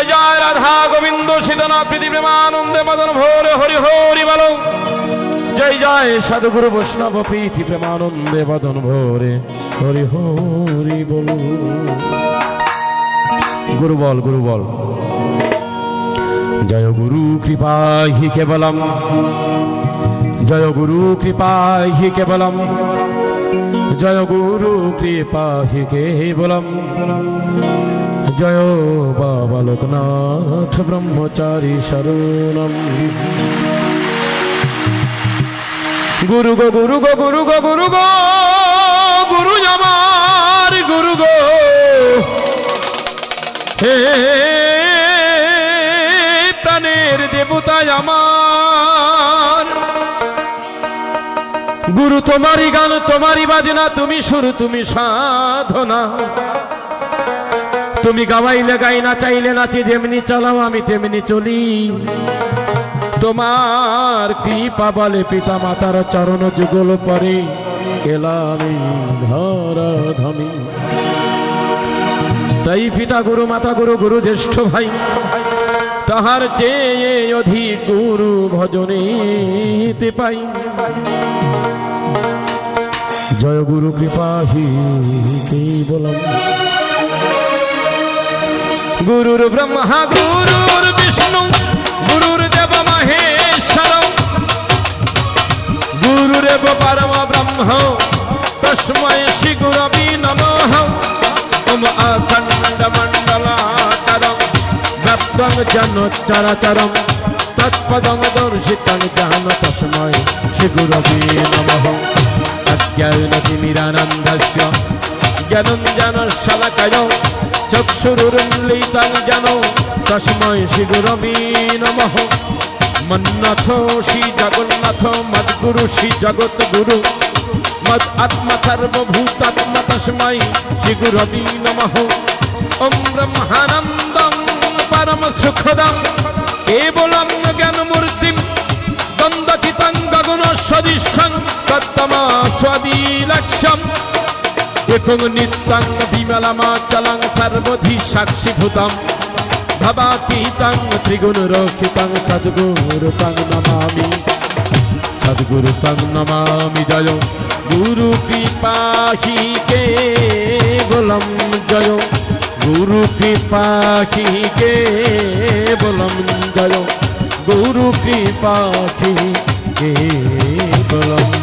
জয় জয়, রাধা গোবিন্দ, সীতনা, প্রীতি, প্রেমানন্দে মদন, ভোরে, হরি হরি, বল। জয় জয়, সাধুগুরু, বৈষ্ণব, প্রীতি, প্রেমানন্দে মদন, ভোরে, হরি হরি, বল। গুরু বল গুরু বল। জয় গুরু কৃপা হি কেবলম। জয় গুরু কৃপা হি কেবলম। জয় গুরু কৃপা হি কেবলম। জয় বাবা লোকনাথ ব্রহ্মচারী শরণম। গুরু গো গুরু গো গুরু গো গুরু গো, গুরু আমার, গুরু গো। হে প্রাণের দেবতা আমার। গুরু তোমারই গান, তোমারই বাজনা, তুমি সুর, তুমি সাধনা। তুমি গাওয়াইলে গাই না চাইলে নাচি, যেমনি চালাও, আমি তেমনি চলি। তোমার কৃপা বলে পিতা মাতার চরণ যুগল পরে এলামি ধর ধমি তাই পিতা গুরু, মাতা গুরু গুরু জ্যেষ্ঠ ভাই, তাহার চেয়ে অধিক গুরু ভজনেতে পাই। জয় গুরু কৃপা হি কেবলম গুরুর ব্রহ্মা, গুরুর বিষ্ণু, গুরুর দেব মহেশ্বর। গুরুরেব পরম ব্রহ্ম, তস্মৈ শ্রী গুরবি নমঃ। ওম অখণ্ড মণ্ডলাকারম ব্যাপ্তং জন চরাচরম তৎপদং দর্শিতং জান তস্মৈ শ্রী গুরবি নমঃ। চক্ষুরুন্মিলিতং যেন তস্মৈ শ্রী গুরবি নমঃ। মন্নাথ শ্রী জগন্নাথ, মদ্গুরু শ্রী জগৎ গুরু। মদ আত্মা সর্বভূতাত্মা তস্মৈ শ্রী গুরবি নমঃ। ওম ব্রহ্মানন্দম পরম সুখদম। কেবলম জ্ঞানমূর্তিম দ্বন্দ্বচিতং গগন সদৃশং তত্তমা স্বাদিলক্ষ্যম। একং নিত্যং বিমলমাচলং সর্বধি সাক্ষীভূতম ভবাতীতং ত্রিগুণরক্ষিতং সদ্গুরুতং নমামি। সদ্গুরুতং নমামি জয়। গুরু কৃপাহি কে বলম জয়। গুরু কৃপাহি কে বলম জয়। গুরু কৃপাহি কে বলম